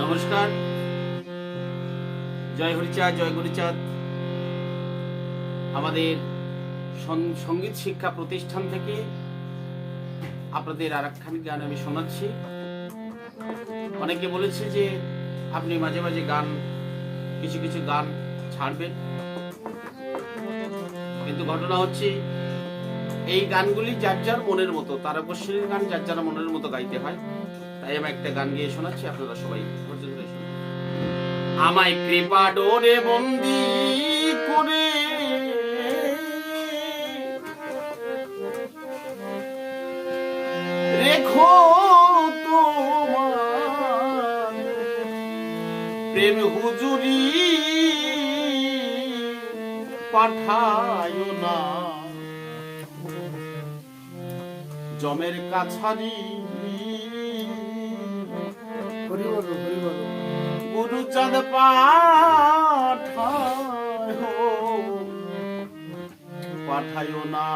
নমস্কার। জয় হরিচাঁদ, জয় গুরুচাঁদ। আমাদের সংগীত শিক্ষা প্রতিষ্ঠান থেকে আপনাদের আর গান আমি শোনাচ্ছি। অনেকে বলেছে যে আপনি মাঝে মাঝে গান, কিছু কিছু গান ছাড়বেন। কিন্তু ঘটনা হচ্ছে, এই গানগুলি যার যার মনের মতো তারকশ্রীর গান যার যার মনের মতো গাইতে হয়। তাই আমি একটা গান গিয়ে শোনাচ্ছি, আপনারা সবাই। আমায় কৃপা ডোরে বন্দি করে রেখো প্রেম হুজুরি পাঠায় না জমের কাছারি গুরুচাঁদ পাঠায় পাঠায় না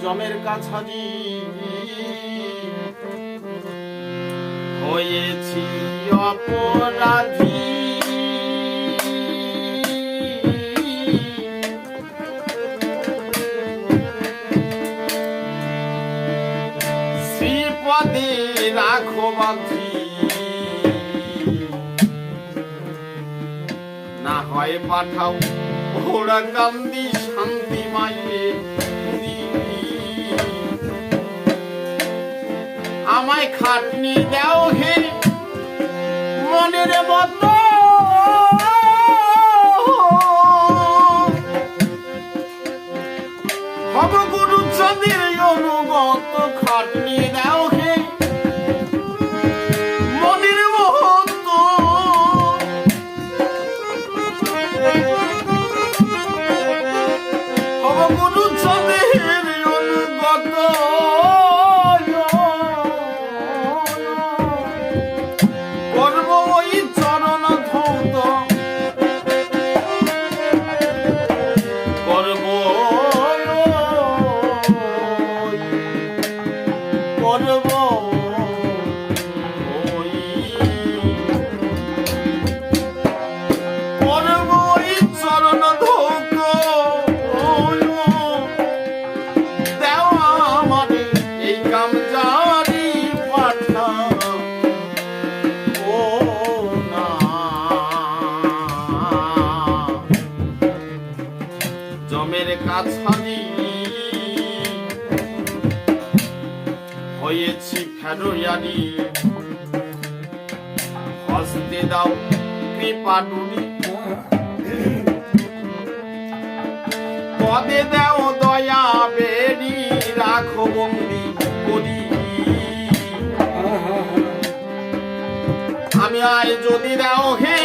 জমের কাছানি হয়েছি অপরাধী। শ্রীপদে রাখো বাঁধি না হয় পাঠাও ঘোড়া কান্দি শান্তি মাইয়ে আমায় খাটনি দাও হে মনের মতো ফেরোয়ারি হস্তে দাও কৃপা ডুরি পদে দেও দয়া বেরি রাখো বন্দি করি। আমি আয় যদি দাও হে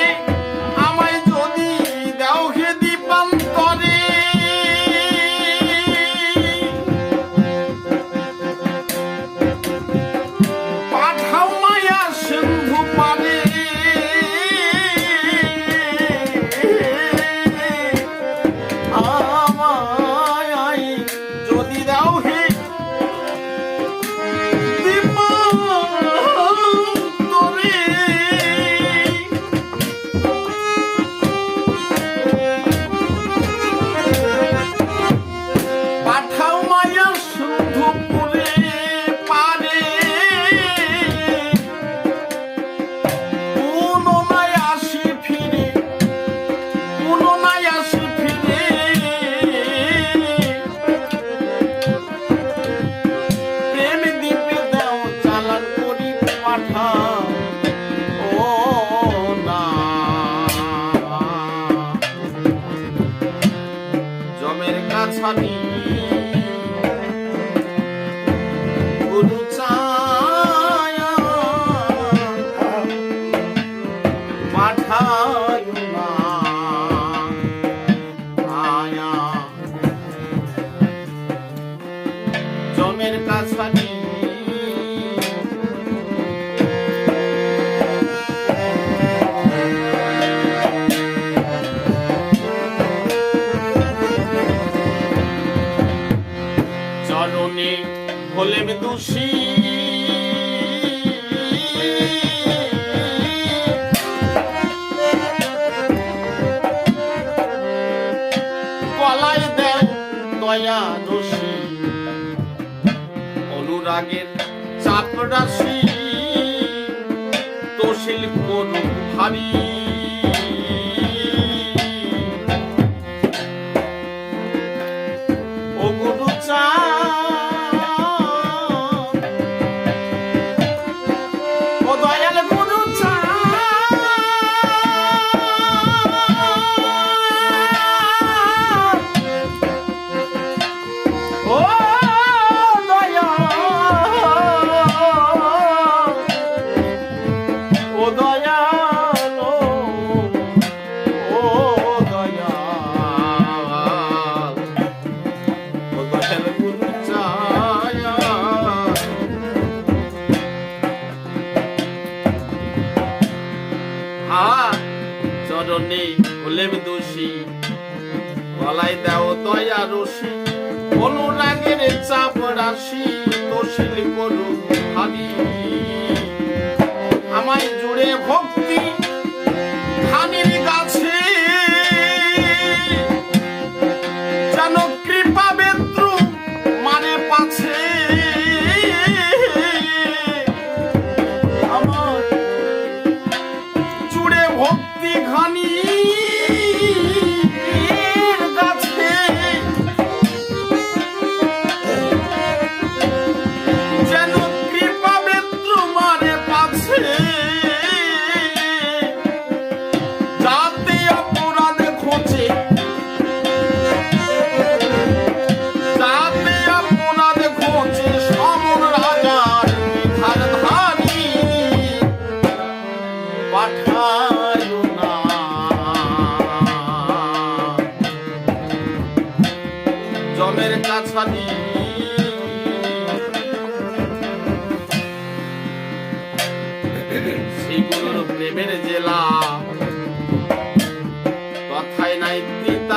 কাছানি মায়া রসি অনুরাগের চাপ রাশি তসিল করু হারিয়ে রশি অনুরাগের চাপ রাশি তোষিল করু হারি আমায় জুড়ে ভক্তি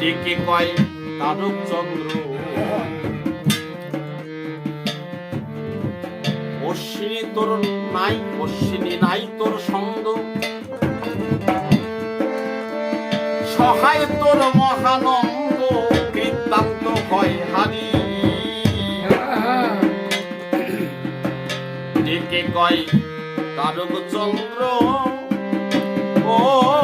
ডেকে কয় তারক নাই তোর সঙ্গ। সহায় তোর মহানন্দ বৃত্তান্ত হয় হারি কয় তারক চন্দ্র ও